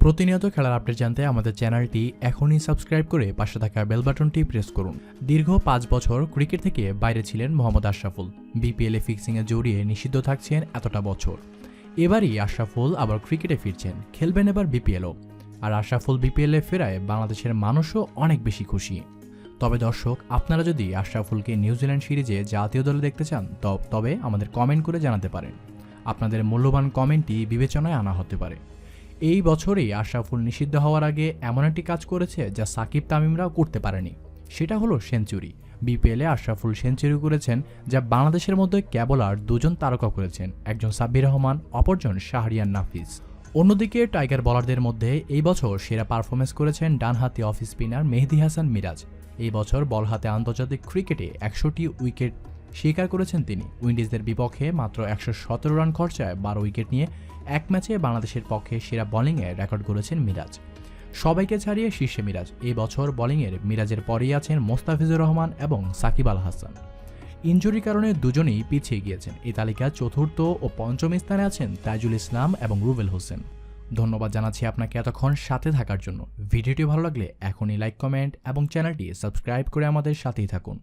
প্রতিনিয়ত খেলার আপডেট জানতে আমাদের চ্যানেলটি এখনই সাবস্ক্রাইব করে পাশে থাকা বেল বাটনটি প্রেস করুন। দীর্ঘ পাঁচ বছর ক্রিকেট থেকে বাইরে ছিলেন মোহাম্মদ আশরাফুল। বিপিএলে ফিক্সিংয়ে জড়িয়ে নিষিদ্ধ থাকছেন এতটা বছর। এবারই আশরাফুল আবার ক্রিকেটে ফিরছেন, খেলবেন এবার বিপিএলও আর আশরাফুল বিপিএলে ফেরায় বাংলাদেশের মানুষও অনেক বেশি খুশি। তবে দর্শক, আপনারা যদি আশরাফুলকে নিউজিল্যান্ড সিরিজে জাতীয় দলে দেখতে চান, তবে আমাদের কমেন্ট করে জানাতে পারেন। আপনাদের মূল্যবান কমেন্টটি বিবেচনায় আনা হতে পারে। এই বছরেই আশরাফুল নিষিদ্ধ হওয়ার আগে এমন একটি কাজ করেছে যা সাকিব তামিমরাও করতে পারেনি। সেটা হলো সেঞ্চুরি। বিপিএলে আশরাফুল সেঞ্চুরি করেছেন যা বাংলাদেশের মধ্যে কেবল আর দুজন তারকা করেছেন, একজন সাব্বির রহমান, অপরজন শাহরিয়ান নাফিস। অন্যদিকে টাইগার বলারদের মধ্যে এই বছর সেরা পারফরমেন্স করেছেন ডানহাতি অফ স্পিনার মেহেদি হাসান মিরাজ। এই বছর বল হাতে আন্তর্জাতিক ক্রিকেটে একশোটি উইকেট স্বীকার করেছেন তিনি। উইন্ডিজদের বিপক্ষে মাত্র একশো সতেরো রান খরচায় বারো উইকেট নিয়ে এক ম্যাচে বাংলাদেশের পক্ষে সেরা বোলিংয়ে রেকর্ড করেছেন মিরাজ। সবাইকে ছাড়িয়ে শীর্ষে মিরাজ। এই বছর বোলিংয়ের মিরাজের পরেই আছেন মোস্তাফিজুর রহমান এবং সাকিব আল হাসান। ইনজুরির কারণে দুজনেই পিছিয়ে গিয়েছেন। এই তালিকা চতুর্থ ও পঞ্চম স্থানে আছেন তাইজুল ইসলাম এবং রুবেল হোসেন। ধন্যবাদ জানাচ্ছি আপনাকে এতক্ষণ সাথে থাকার জন্য। ভিডিওটি ভালো লাগলে এখনই লাইক, কমেন্ট এবং চ্যানেলটি সাবস্ক্রাইব করে আমাদের সাথেই থাকুন.